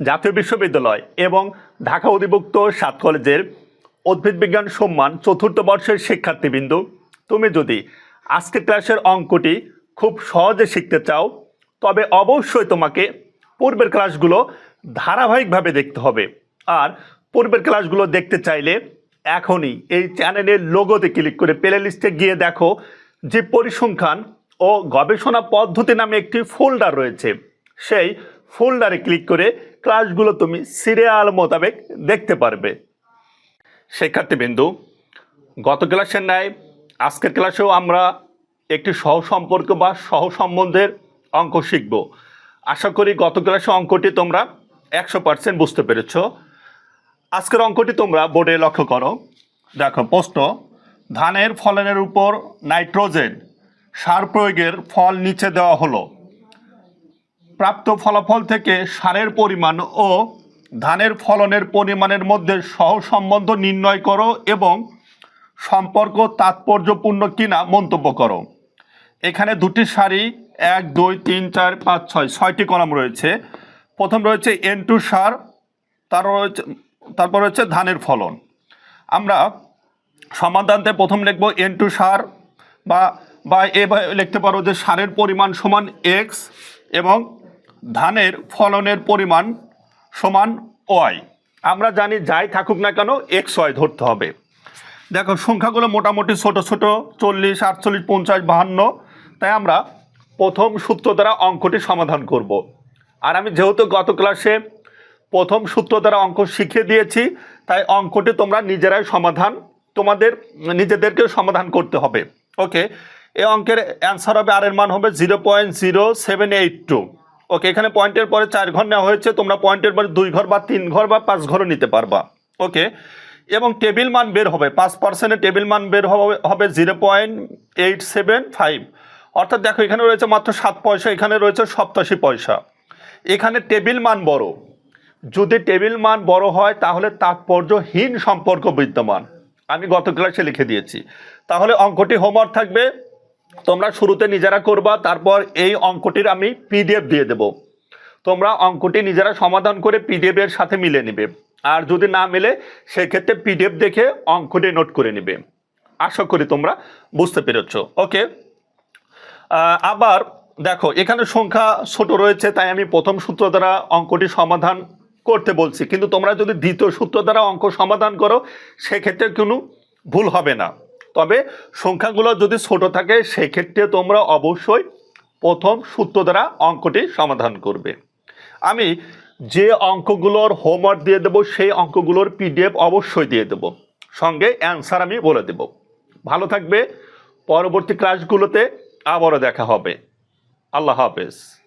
জাতীয় বিশ্ববিদ্যালয় এবং ঢাকা অধিভুক্ত সাত কলেজের উদ্ভিদ বিজ্ঞান সম্মান চতুর্থ বর্ষের শিক্ষার্থীবৃন্দ। তুমি যদি আজকের ক্লাসের অঙ্কটি খুব সহজে শিখতে চাও, তবে অবশ্যই তোমাকে পূর্বের ক্লাসগুলো ধারাবাহিকভাবে দেখতে হবে। আর পূর্বের ক্লাসগুলো দেখতে চাইলে এখনই এই চ্যানেলের লোগোতে ক্লিক করে প্লে লিস্টে গিয়ে দেখো যে পরিসংখ্যান ও গবেষণা পদ্ধতি নামে একটি ফোল্ডার রয়েছে। সেই ফোল্ডারে ক্লিক করে ক্লাসগুলো তুমি সিরিয়াল মোতাবেক দেখতে পারবে। শিক্ষার্থীবিন্দু গত ক্লাসের ন্যায় আজকের ক্লাসেও আমরা একটি সহ সম্পর্ক বা সহ সম্বন্ধের অঙ্ক শিখব। আশা করি গত ক্লাসে অঙ্কটি তোমরা একশো পার্সেন্ট বুঝতে পেরেছ। আজকের অঙ্কটি তোমরা বোর্ডে লক্ষ্য করো। দেখো, প্রশ্ন, ধানের ফলনের উপর নাইট্রোজেন সার প্রয়োগের ফল নিচে দেওয়া হলো। প্রাপ্ত ফলাফল থেকে সারের পরিমাণ ও ধানের ফলনের পরিমাণের মধ্যে সহসম্বন্ধ নির্ণয় করো এবং সম্পর্ক তাৎপর্যপূর্ণ কিনা মন্তব্য করো। এখানে দুটি সারি, এক, দুই, তিন, চার, পাঁচ, ছয়, ছয়টি কলাম রয়েছে। প্রথম রয়েছে এন টু সার, তার রয়েছে তারপর রয়েছে ধানের ফলন। আমরা সমাধানতে প্রথম লিখব এন টু সার বা বা এভাবে লিখতে পারো যে সারের পরিমাণ সমান এক্স এবং ধানের ফলনের পরিমাণ সমান ওয়াই। আমরা জানি যাই থাকুক না কেন এক্স ওয়াই ধরতে হবে। দেখো, সংখ্যাগুলো মোটামুটি ছোট ছোট, চল্লিশ, আটচল্লিশ, পঞ্চাশ, বাহান্ন। তাই আমরা প্রথম সূত্র দ্বারা অঙ্কটি সমাধান করব। আর আমি যেহেতু গত ক্লাসে প্রথম সূত্র দ্বারা অঙ্ক শিখিয়ে দিয়েছি, তাই অঙ্কটি তোমরা নিজেরাই সমাধান, তোমাদের, নিজেদেরকেও সমাধান করতে হবে। ওকে, এই অঙ্কের অ্যান্সার হবে আর এর মান হবে zero point zero seven eight two okay এখানে পয়েন্টের পরে চার ঘর নেওয়া হয়েছে, তোমরা পয়েন্টের পরে দুই ঘর বা তিন ঘর বা পাঁচ ঘরও নিতে পারবা। ওকে এবং টেবিল মান বের হবে, পাঁচ পার্সেন্টের টেবিল মান বের হবে হবে zero point eight seven five অর্থাৎ দেখো, এখানে রয়েছে মাত্র সাত পয়সা, এখানে রয়েছে সপ্তাশি পয়সা। এখানে টেবিল মান বড়। যদি টেবিল মান বড় হয়, তাহলে তাৎপর্যহীন সম্পর্ক বিদ্যমান। আমি গত ক্লাসে লিখে দিয়েছি। তাহলে অঙ্কটি হোমওয়ার্ক থাকবে। তোমরা শুরুতে নিজেরা করবা, তারপর এই অঙ্কটির আমি পিডিএফ দিয়ে দেব। তোমরা অঙ্কটি নিজেরা সমাধান করে পিডিএফ এর সাথে মিলে নিবে। আর যদি না মিলে, সেক্ষেত্রে পিডিএফ দেখে অঙ্কটি নোট করে নেবে। আশা করি তোমরা বুঝতে পেরেছ। ওকে? আবার দেখো, এখানে সংখ্যা ছোট রয়েছে, তাই আমি প্রথম সূত্র দ্বারা অঙ্কটি সমাধান করতে বলছি। কিন্তু তোমরা যদি দ্বিতীয় সূত্র দ্বারা অঙ্ক সমাধান করো, সেক্ষেত্রে কোনো ভুল হবে না। তবে সংখ্যাগুলো যদি ছোট থাকে, সেক্ষেত্রে তোমরা অবশ্যই প্রথম সূত্র দ্বারা অঙ্কটি সমাধান করবে। আমি যে অঙ্কগুলোর হোমওয়ার্ক দিয়ে দেবো, সেই অঙ্কগুলোর পিডিএফ অবশ্যই দিয়ে দেবো। সঙ্গে অ্যান্সার আমি বলে দেব। ভালো থাকবে। পরবর্তী ক্লাসগুলোতে আবারও দেখা হবে। আল্লাহ হাফেজ।